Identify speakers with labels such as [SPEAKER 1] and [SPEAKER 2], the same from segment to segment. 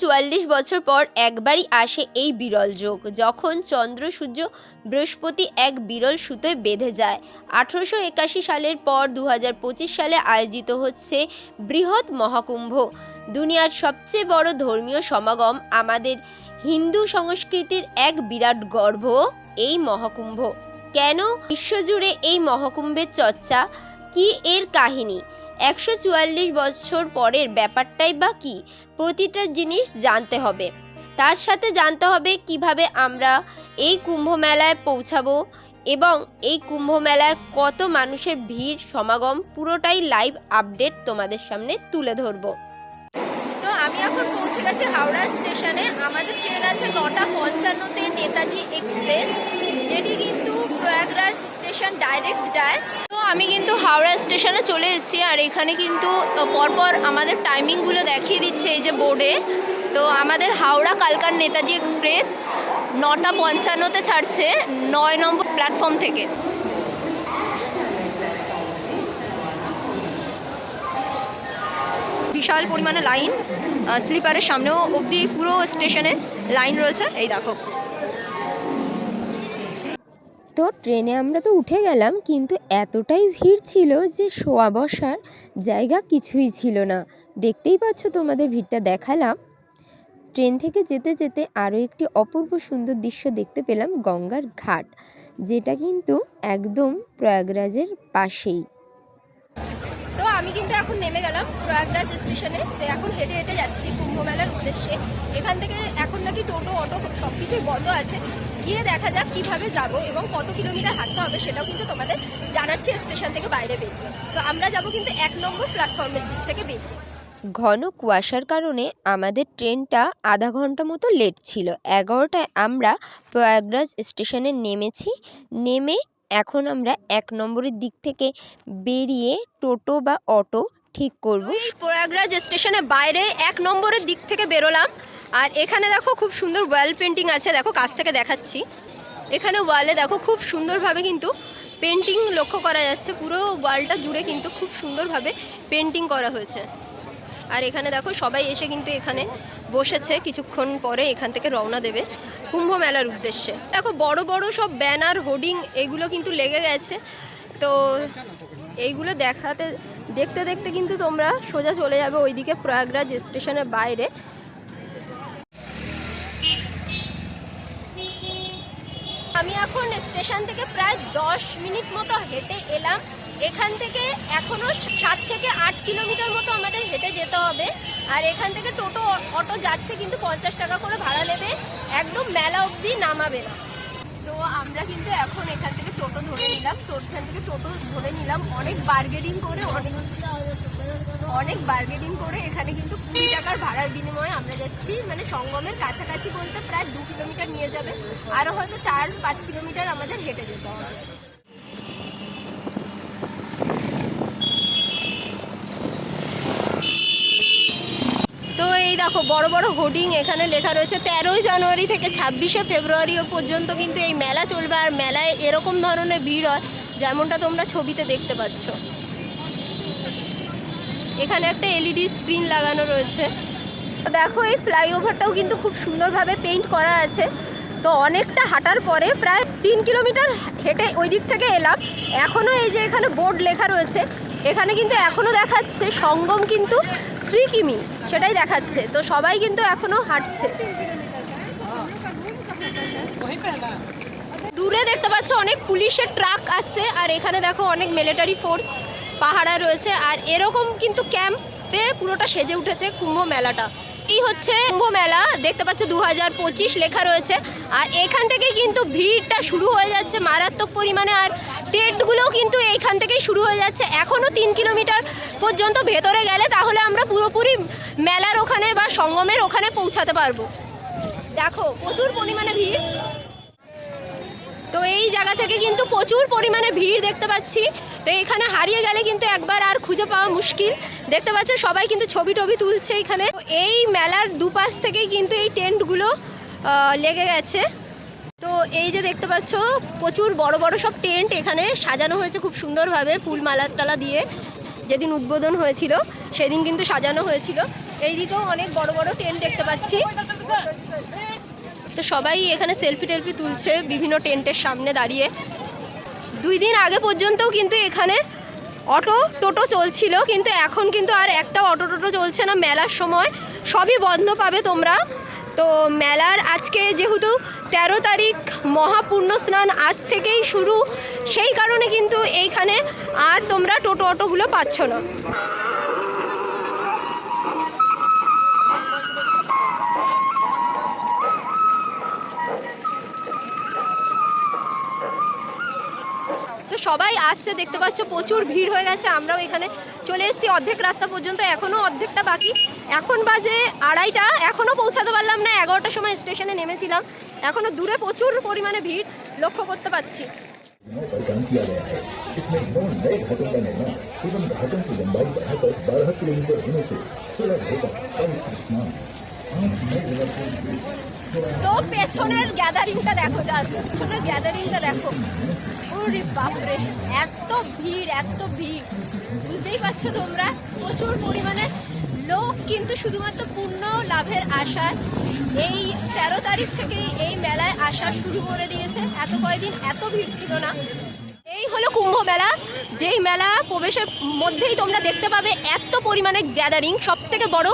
[SPEAKER 1] চুয়াল্লিশ বছর পর একবারই আসে এই বিরল যোগ। যখন চন্দ্র সূর্য বৃহস্পতি এক বিরল সুতোয় বেঁধে যায়। আঠেরোশো একাশি সালের পর দু সালে আয়োজিত হচ্ছে বৃহৎ মহাকুম্ভ। দুনিয়ার সবচেয়ে বড় ধর্মীয় সমাগম আমাদের হিন্দু সংস্কৃতির এক বিরাট গর্ভ এই মহাকুম্ভ। কেন? বিশ্বজুড়ে এই মহাকুম্ভের চর্চা কি এর কাহিনী? একশো চুয়াল্লিশ বছর পরের ব্যাপারটাই বা কী? প্রতিটা জিনিস জানতে হবে। তার সাথে জানতে হবে কীভাবে আমরা এই কুম্ভ মেলায় পৌঁছাবো এবং এই কুম্ভ মেলায় কত মানুষের ভিড়, সমাগম পুরোটাই লাইভ আপডেট তোমাদের সামনে তুলে ধরবো। তো আমি এখন পৌঁছে গেছি হাওড়া স্টেশনে। আমাদের ট্রেন আছে নটা পঞ্চান্নতে নেতাজি এক্সপ্রেস, যেটি কিন্তু প্রয়াগরাজ স্টেশন ডাইরেক্ট যায়। আমি কিন্তু হাওড়া স্টেশনে চলে এসেছি আর এখানে কিন্তু পরপর আমাদের টাইমিংগুলো দেখিয়ে দিচ্ছে এই যে বোর্ডে। তো আমাদের হাওড়া কালকার নেতাজি এক্সপ্রেস নটা পঞ্চান্নতে ছাড়ছে নয় নম্বর প্ল্যাটফর্ম থেকে। বিশাল পরিমাণে লাইন স্লিপারের সামনেও অবধি পুরো স্টেশনে লাইন রয়েছে। এই দেখো। তো ট্রেনে আমরা তো উঠে গেলাম, কিন্তু এতটাই ভিড় ছিল যে শোয়া বসার জায়গা কিছুই ছিল না। দেখতেই পাচ্ছ তোমাদের ভিড়টা দেখালাম। ট্রেন থেকে যেতে যেতে আরও একটি অপূর্ব সুন্দর দৃশ্য দেখতে পেলাম, গঙ্গার ঘাট, যেটা কিন্তু একদম প্রয়াগরাজের পাশেই। তো আমি কিন্তু এখন নেমে গেলাম প্রয়াগরাজ স্টেশনে তো এখন হেঁটে হেঁটে যাচ্ছি কুম্ভ মেলার উদ্দেশ্যে। এখান থেকে এখন নাকি টোটো, অটো সব কিছুই বন্ধ আছে। গিয়ে দেখা যাক কীভাবে যাব এবং কত কিলোমিটার হাঁটতে হবে সেটাও কিন্তু তোমাদের জানাচ্ছি স্টেশন থেকে বাইরে বেরিয়ে। তো আমরা যাব কিন্তু এক নম্বর প্ল্যাটফর্মের দিক থেকে বেরিয়ে। ঘন কুয়াশার কারণে আমাদের ট্রেনটা আধা ঘণ্টা মতো লেট ছিল। এগারোটায় আমরা প্রয়াগরাজ স্টেশনে নেমেছি। নেমে এখন আমরা এক নম্বরের দিক থেকে বেরিয়ে টোটো বা অটো ঠিক করব। প্রয়াগরাজ স্টেশনের বাইরে এক নম্বরের দিক থেকে বেরোলাম। আর এখানে দেখো খুব সুন্দর ওয়াল পেন্টিং আছে, দেখো কাছ থেকে দেখাচ্ছি। এখানে ওয়ালে দেখো খুব সুন্দরভাবে কিন্তু পেন্টিং লক্ষ্য করা যাচ্ছে, পুরো ওয়ালটা জুড়ে কিন্তু খুব সুন্দরভাবে পেন্টিং করা হয়েছে। আর এখানে দেখো সবাই এসে কিন্তু এখানে বসেছে, কিছুক্ষণ পরে এখান থেকে রওনা দেবে কুম্ভ মেলার উদ্দেশ্যে। দেখো বড় বড় সব ব্যানার, হোর্ডিং, এগুলো কিন্তু লেগে গেছে। তো এইগুলো দেখাতে, দেখতে দেখতে কিন্তু তোমরা সোজা চলে যাবে ওইদিকে প্রয়াগরাজ স্টেশনের বাইরে। আমি এখন স্টেশন থেকে প্রায় দশ মিনিট মতো হেঁটে এলাম। এখান থেকে এখনও সাত থেকে আট কিলোমিটার মতো আমাদের হেঁটে যেতে হবে। আর এখান থেকে টোটো অটো যাচ্ছে কিন্তু পঞ্চাশ টাকা করে ভাড়া নেবে। একদম মেলা অবধি নামাবে না। আমরা কিন্তু এখন এখান থেকে টোটো ধরে নিলাম। এখান থেকে টোটো ধরে নিলাম। অনেক বার্গেনিং করে অনেক অনেক বার্গেনিং করে এখানে কিন্তু কুড়ি টাকার ভাড়ার বিনিময়ে আমরা যাচ্ছি। মানে সঙ্গমের কাছাকাছি বলতে প্রায় দু কিলোমিটার নিয়ে যাবে। আরও হয়তো চার পাঁচ কিলোমিটার আমাদের হেঁটে যেতে হবে তো এই দেখো, বড় বড় হোর্ডিং এখানে লেখা রয়েছে, তেরোই জানুয়ারি থেকে ছাব্বিশে ফেব্রুয়ারি পর্যন্ত কিন্তু এই মেলা চলবে, আর মেলায় এরকম ধরনের ভিড় হয় যেমনটা তোমরা ছবিতে দেখতে পাচ্ছ। এখানে একটা এলইডি স্ক্রিন লাগানো রয়েছে। দেখো, এই ফ্লাইওভারটাও কিন্তু খুব সুন্দরভাবে পেইন্ট করা আছে। তো অনেকটা হাঁটার পরে প্রায় তিন কিলোমিটার হেঁটে ওই দিক থেকে এলাম। এখনও এই যে এখানে বোর্ড লেখা রয়েছে এখানে কিন্তু এখনও দেখাচ্ছে সঙ্গম কিন্তু থ্রি কিমি সেটাই দেখাচ্ছে। তো সবাই কিন্তু এখনও হাঁটছে। দূরে দেখতে পাচ্ছ অনেক পুলিশের ট্রাক আসছে, আর এখানে দেখো অনেক মিলিটারি ফোর্স পাহাড়া রয়েছে, আর এরকম কিন্তু ক্যাম্পে পুরোটা সেজে উঠেছে কুম্ভ মেলাটা। এই হচ্ছে কুম্ভ মেলা। দেখতে পাচ্ছ দু হাজার পঁচিশ লেখা রয়েছে। আর এখান থেকে কিন্তু ভিড়টা শুরু হয়ে যাচ্ছে মারাত্মক পরিমাণে। আর টেন্টগুলোও কিন্তু এইখান থেকেই শুরু হয়ে যাচ্ছে। এখনও তিন কিলোমিটার পর্যন্ত ভেতরে গেলে তাহলে আমরা পুরোপুরি মেলার ওখানে বা সঙ্গমের ওখানে পৌঁছাতে পারব। দেখো, প্রচুর পরিমাণে ভিড়। তো এই জায়গা থেকে কিন্তু প্রচুর পরিমাণে ভিড় দেখতে পাচ্ছি। তো এখানে হারিয়ে গেলে কিন্তু একবার আর খুঁজে পাওয়া মুশকিল। দেখতে পাচ্ছ, সবাই কিন্তু ছবি টবি তুলছে এখানে। এই মেলার দুপাশ থেকেই কিন্তু এই টেন্টগুলো লেগে গেছে। তো এই যে দেখতে পাচ্ছ, প্রচুর বড় বড় সব টেন্ট এখানে সাজানো হয়েছে খুব সুন্দরভাবে ফুল মালার টালা দিয়ে। যেদিন উদ্বোধন হয়েছিল, সেদিন কিন্তু সাজানো হয়েছিল। এইদিকেও অনেক বড় বড় টেন্ট দেখতে পাচ্ছি। তো সবাই এখানে সেলফি টেলফি তুলছে বিভিন্ন টেন্টের সামনে দাঁড়িয়ে। দুই দিন আগে পর্যন্তও কিন্তু এখানে অটো টোটো চলছিল, কিন্তু এখন কিন্তু আর একটা অটো টোটো চলছে না মেলার সময়। সবই বন্ধ পাবে তোমরা। তো মেলার আজকে যেহেতু তেরো তারিখ মহাপূর্ণ স্নান আজ থেকেই শুরু, সেই কারণে কিন্তু এইখানে আর তোমরা টোটো অটোগুলো পাচ্ছ না। আসছে দেখতে পাচ্ছ প্রচুর ভিড় হয়ে গেছে আমরাও এখানে চলে এসেছি অর্ধেক রাস্তা পর্যন্ত এখনও অর্ধেকটা বাকি এখন বাজে আড়াইটা এখনও পৌঁছাতে পারলাম না এগারোটার সময় স্টেশনে নেমেছিলাম এখনও দূরে প্রচুর পরিমাণে ভিড় লক্ষ্য করতে পারছি
[SPEAKER 2] योजनाओं पर काम किया गया है इसमें नौ नए घाटों का निर्माण एवं घाटों की लंबाई बढ़ाकर बारह किलोमीटर होने से
[SPEAKER 1] তো পেছনের গ্যাদারিংটা দেখো জাস্ট পেছনের গ্যাদারিংটা দেখো। ওরে বাপরে, এত ভিড় এত ভিড়। বুঝতেই পারছ তোমরা? প্রচুর পরিমাণে লোক কিন্তু শুধুমাত্র পূর্ণ লাভের আশা এই তেরো তারিখ থেকে এই মেলায় আসা শুরু করে দিয়েছে। এত কয়দিন এত ভিড় ছিল না। এই হলো কুম্ভ মেলা। যেই মেলা প্রবেশের মধ্যেই তোমরা দেখতে পাবে এত পরিমাণে গ্যাদারিং। সব থেকে বড়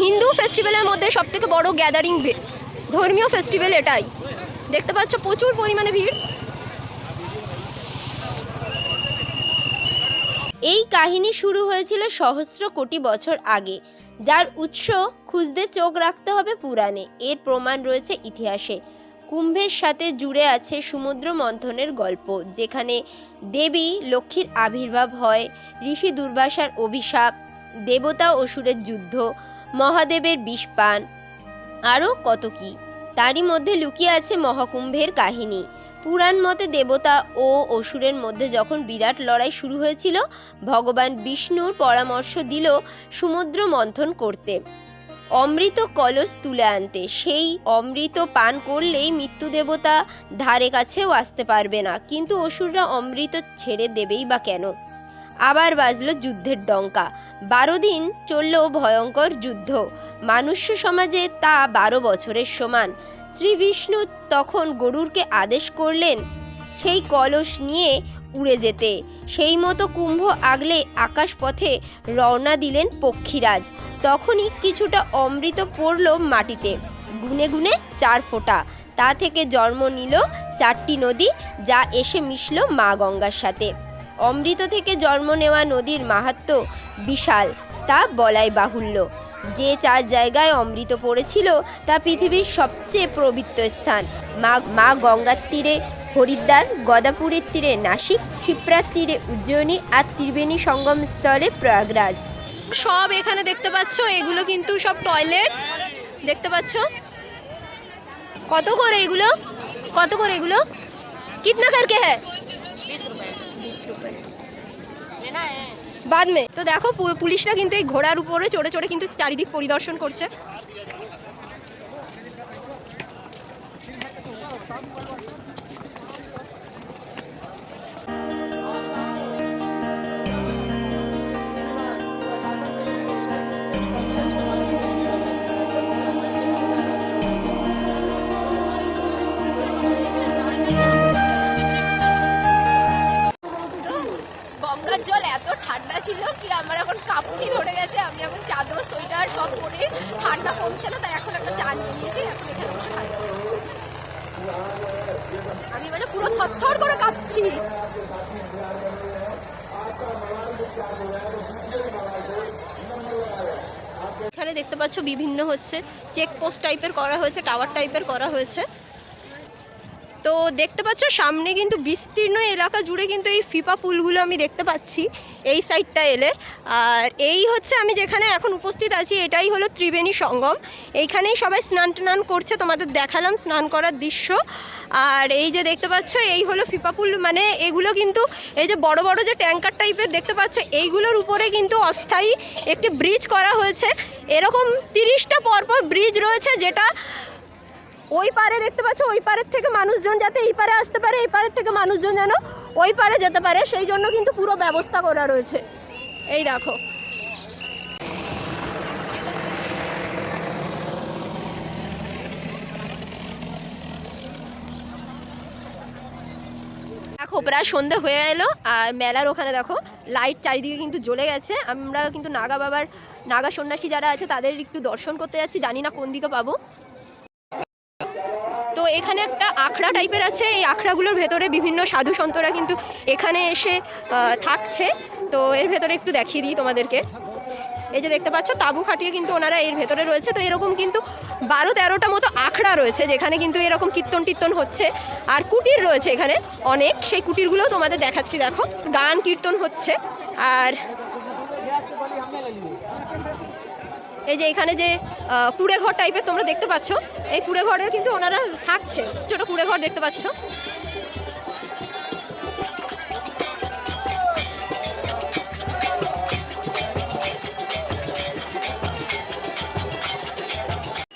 [SPEAKER 1] হিন্দু ফেস্টিভ্যালের মধ্যে সব থেকে বড় গ্যাদারিং ধর্মীয় ফেস্টিভ্যাল এটাই। দেখতে পাচ্ছ প্রচুর পরিমাণে ভিড়। এই কাহিনী শুরু হয়েছিল সহস্র কোটি বছর আগে। যার উৎস খুঁজতে চোখ রাখতে হবে পুরাণে। এর প্রমাণ রয়েছে ইতিহাসে। কুম্ভের সাথে জুড়ে আছে সমুদ্র মন্থনের গল্প, যেখানে দেবী লক্ষ্মীর আবির্ভাব হয়, ঋষি দুর্বাসার অভিশাপ, দেবতা অসুরের যুদ্ধ, মহাদেবের বিষপান, আরও কত কি। তারই মধ্যে লুকিয়ে আছে মহাকুম্ভের কাহিনী। পুরাণ মতে দেবতা ও অসুরের মধ্যে যখন বিরাট লড়াই শুরু হয়েছিল, ভগবান বিষ্ণুর পরামর্শ দিল সমুদ্র মন্থন করতে। অমৃত কলস তুলে আনতে। সেই অমৃত পান করলেই মৃত্যু দেবতা ধারে কাছেও আসতে পারবে না। কিন্তু অসুররা অমৃত ছেড়ে দেবেই বা কেন? আবার বাজল যুদ্ধের ডঙ্কা। বারো দিন চলল ভয়ঙ্কর যুদ্ধ। মানুষ্য সমাজে তা বারো বছরের সমান। শ্রী বিষ্ণু তখন গরুরকে আদেশ করলেন সেই কলস নিয়ে উড়ে যেতে। সেই মতো কুম্ভ আগলে আকাশ পথে রওনা দিলেন পক্ষীরাজ। তখনই কিছুটা অমৃত পড়ল মাটিতে। গুনে গুনে চার ফোঁটা। তা থেকে জন্ম নিল চারটি নদী যা এসে মিশল মা গঙ্গার সাথে। অমৃত থেকে জন্ম নেওয়া নদীর মাহাত্ম বিশাল, তা বলাই বাহুল্য। যে চার জায়গায় অমৃত পড়েছিল, তা পৃথিবীর সবচেয়ে পবিত্র স্থান। মা মা গঙ্গার তীরে, হরিদ্বার, গদাপুরের তীরে নাসিক ক্ষিপ্রার তীরে উজ্জয়িনী আর ত্রিবেণী সঙ্গম স্থলে প্রয়াগরাজ। সব এখানে দেখতে পাচ্ছ? এগুলো কিন্তু সব টয়লেট। দেখতে পাচ্ছ? কত করে এগুলো? কত করে এগুলো? কিতনা করকে হ্যাঁ বাদ মে। তো দেখো পুলিশরা কিন্তু এই ঘোড়ার উপরে চড়ে চড়ে কিন্তু চারিদিক পরিদর্শন করছে। ছিল কি আমার এখন কাপুনি ধরে গেছে, আমি এখন চাদর, সোয়েটার সব পরে ঠান্ডা কমছে না, তাই এখন একটা চা নিয়ে নিয়েছি, এখন এখানে বসে খাচ্ছি। আমি মানে পুরো থরথর করে কাঁপছি। এখানে দেখতে পাচ্ছ বিভিন্ন হচ্ছে চেক পোস্ট টাইপের করা হয়েছে টাওয়ার টাইপের করা হয়েছে। তো দেখতে পাচ্ছ, সামনে কিন্তু বিস্তীর্ণ এলাকা জুড়ে কিন্তু এই ফিপা পুলগুলো আমি দেখতে পাচ্ছি, এই সাইডটা এলে। আর এই হচ্ছে আমি যেখানে এখন উপস্থিত আছি, এটাই হলো ত্রিবেণী সঙ্গম। এইখানেই সবাই স্নান টান করছে, তোমাদের দেখালাম স্নান করার দৃশ্য। আর এই যে দেখতে পাচ্ছ, এই হলো ফিপা পুল মানে এগুলো কিন্তু এই যে বড় বড় যে ট্যাঙ্কার টাইপের দেখতে পাচ্ছ, এইগুলোর উপরে কিন্তু অস্থায়ী একটি ব্রিজ করা হয়েছে। এরকম তিরিশটা পরপর ব্রিজ রয়েছে, যেটা ওই পারে দেখতে পাচ্ছ, ওই পারের থেকে মানুষজন যাতে এই পারে আসতে পারে, এই পারের থেকে মানুষজন যেন ওই পারে যেতে পারে, সেই জন্য কিন্তু পুরো ব্যবস্থা করা রয়েছে। এই দেখো। দেখো, প্রায় সন্ধে হয়ে এলো, আর মেলার ওখানে দেখো লাইট চারিদিকে কিন্তু জ্বলে গেছে। আমরা কিন্তু নাগা বাবার, নাগা সন্ন্যাসী যারা আছে, তাদের একটু দর্শন করতে যাচ্ছি, জানি না কোন দিকে পাবো। এখানে একটা আখড়া টাইপের আছে। এই আখড়াগুলোর ভেতরে বিভিন্ন সাধু সন্তরা কিন্তু এখানে এসে থাকছে। তো এর ভেতরে একটু দেখিয়ে দিই তোমাদেরকে। এই যে দেখতে পাচ্ছ, তাবু খাটিয়ে কিন্তু ওনারা এর ভেতরে রয়েছে। তো এরকম কিন্তু বারো তেরোটা মতো আখড়া রয়েছে, যেখানে কিন্তু এরকম কীর্তন টীর্তন হচ্ছে। আর কুটির রয়েছে এখানে অনেক। সেই কুটিরগুলোও তোমাদের দেখাচ্ছি, দেখো। গান, কীর্তন হচ্ছে। আর এই যে এখানে যে কুড়ে ঘর টাইপের তোমরা দেখতে পাচ্ছ, এই কুড়ে ঘরের কিন্তু ওনারা থাকছে। ছোট কুড়ে ঘর দেখতে পাচ্ছ।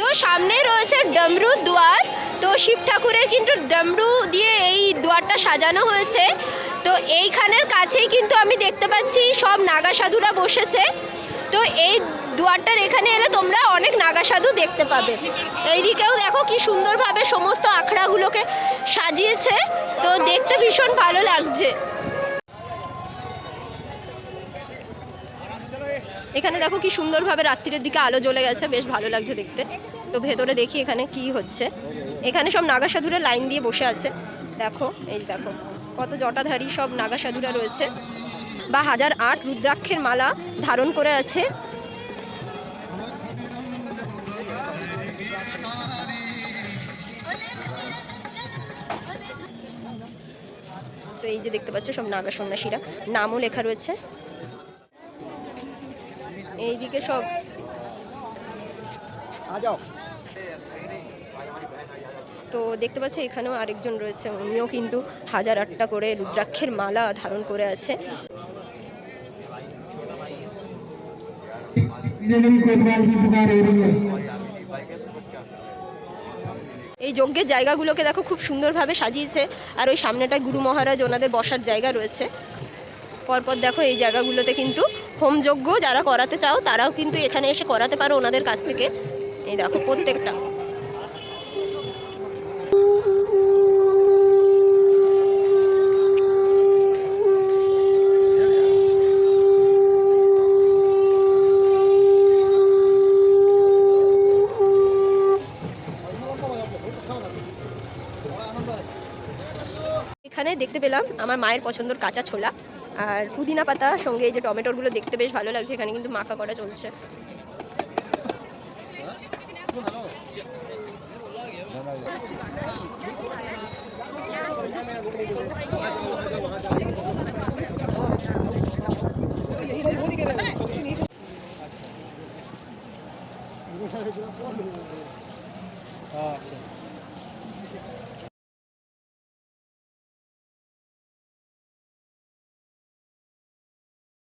[SPEAKER 1] তো সামনে রয়েছে ডমরু দুয়ার। তো শিব ঠাকুরের কিন্তু ডমরু দিয়ে এই দুয়ারটা সাজানো হয়েছে। তো এইখানের কাছেই কিন্তু আমি দেখতে পাচ্ছি সব নাগা সাধুরা বসেছে। তো এই দুয়ারটার এখানে এলে তোমরা অনেক নাগা সাধু দেখতে পাবে। এইদিকেও দেখো কি সুন্দরভাবে সমস্ত আখড়াগুলোকে সাজিয়েছে। তো দেখতে ভীষণ ভালো লাগছে। এখানে দেখো কি সুন্দরভাবে রাত্রির দিকে আলো জ্বলে গেছে, বেশ ভালো লাগছে দেখতে। তো ভেতরে দেখি এখানে কি হচ্ছে। এখানে সব নাগা সাধুরা লাইন দিয়ে বসে আছে। দেখো, এই দেখো, কত জটাধারী সব নাগা সাধুরা রয়েছে। বা হাজার আট রুদ্রাক্ষের মালা ধারণ করে আছে। তো এই যে দেখতে পাচ্ছ সব নাগা সন্ন্যাসীরা নামও লেখা রয়েছে এইদিকে সব তো দেখতে পাচ্ছ এখানেও আরেকজন রয়েছে উনিও কিন্তু হাজার আটটা করে রুদ্রাক্ষের মালা ধারণ করে আছে
[SPEAKER 3] जिंदगी कोतवाल की पुकार हो रही है
[SPEAKER 1] এই যজ্ঞের জায়গাগুলোকে দেখো খুব সুন্দরভাবে সাজিয়েছে। আর ওই সামনেটায় গুরু মহারাজ ওনাদের বসার জায়গা রয়েছে। পরপর দেখো এই জায়গাগুলোতে কিন্তু হোমযজ্ঞ যারা করাতে চাও, তারাও কিন্তু এখানে এসে করাতে পারো ওনাদের কাছ থেকে। এই দেখো প্রত্যেকটা। পেলাম। আমার মায়ের পছন্দর কাঁচা ছোলা আর পুদিনা পাতা, সঙ্গে এই যে টমেটোরগুলো দেখতে বেশ ভালো লাগছে। এখানে কিন্তু মাখা করা চলছে।